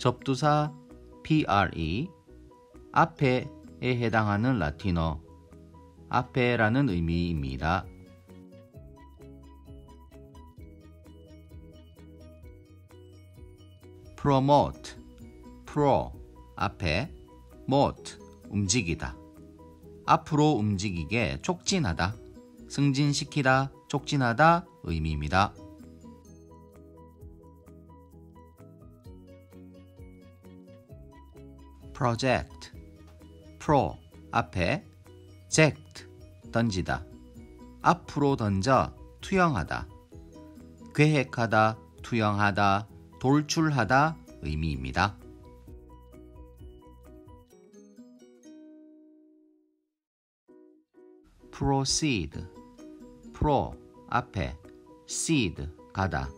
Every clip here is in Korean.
접두사 pre 앞에에 해당하는 라틴어 앞에라는 의미입니다. promote pro 앞에 mote 움직이다 앞으로 움직이게 촉진하다 승진시키다 촉진하다 의미입니다. Project. pro 앞에 ject 던지다. 앞으로 던져 투영하다. 계획하다 투영하다 돌출하다 의미입니다. proceed. pro 앞에 seed 가다.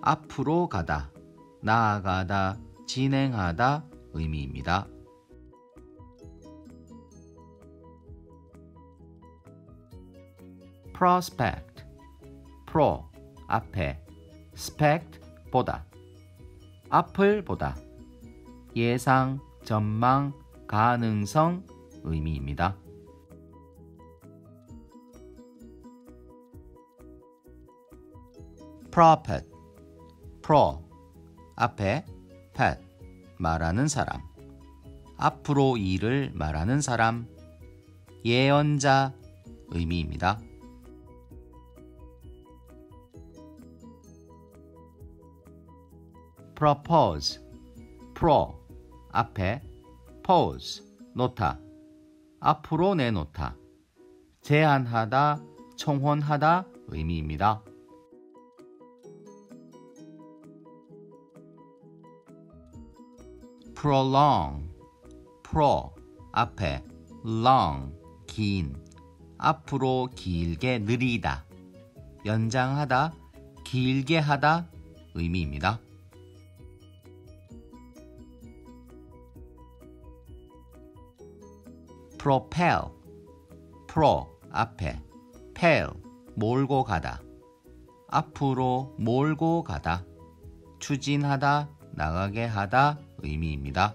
앞으로 가다. 나아가다 진행하다 의미입니다. prospect pro 앞에 spect 보다 앞을 보다 예상 전망 가능성 의미입니다. prophet pro 앞에 pet 말하는 사람 앞으로 일을 말하는 사람 예언자 의미입니다. propose pro 앞에 pose 놓다 앞으로 내놓다 제안하다 청혼하다 의미입니다. Prolong pro 앞에 long 긴 앞으로 길게 느리다 연장하다 길게 하다 의미입니다. propel pro 앞에 pel 몰고 가다 앞으로 몰고 가다 추진하다 나가게 하다 의미입니다.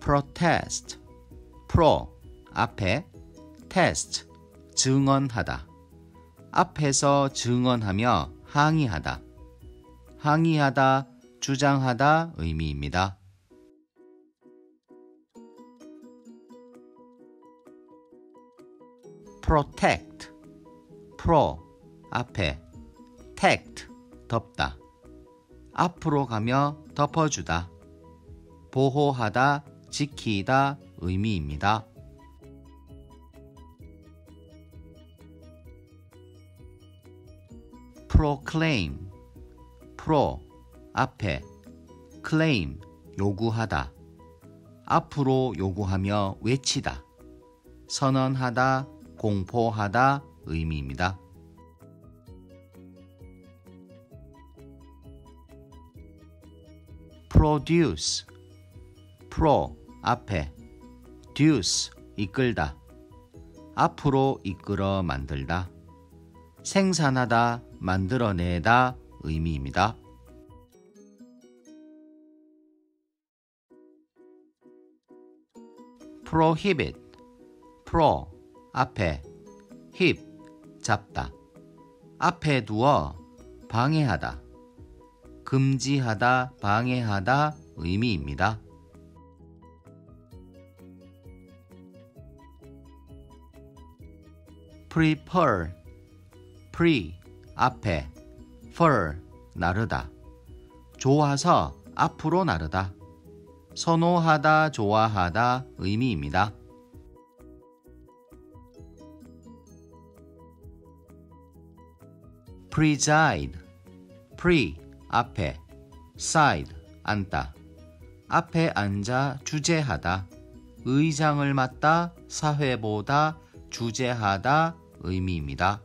protest pro 앞에 test 증언하다 앞에서 증언하며 항의하다 항의하다 주장하다 의미입니다. protect pro 앞에 tect 덮다. 앞으로 가며 덮어주다. 보호하다 지키다 의미입니다. proclaim. Pro 앞에. Claim. 요구하다. 앞으로 요구하며 외치다. 선언하다 공포하다 의미입니다. Produce. pro 앞에. duce 이끌다. 앞으로 이끌어 만들다. 생산하다 만들어내다 의미입니다. prohibit. pro 앞에. hip 잡다. 앞에 두어 방해하다 금지하다 방해하다 의미입니다. prepare pre 앞에 fur 나르다 좋아서 앞으로 나르다 선호하다 좋아하다 의미입니다. preside pre 앞에 side 앉다 앞에 앉아 주재하다 의장을 맡다 사회보다 주재하다 의미입니다.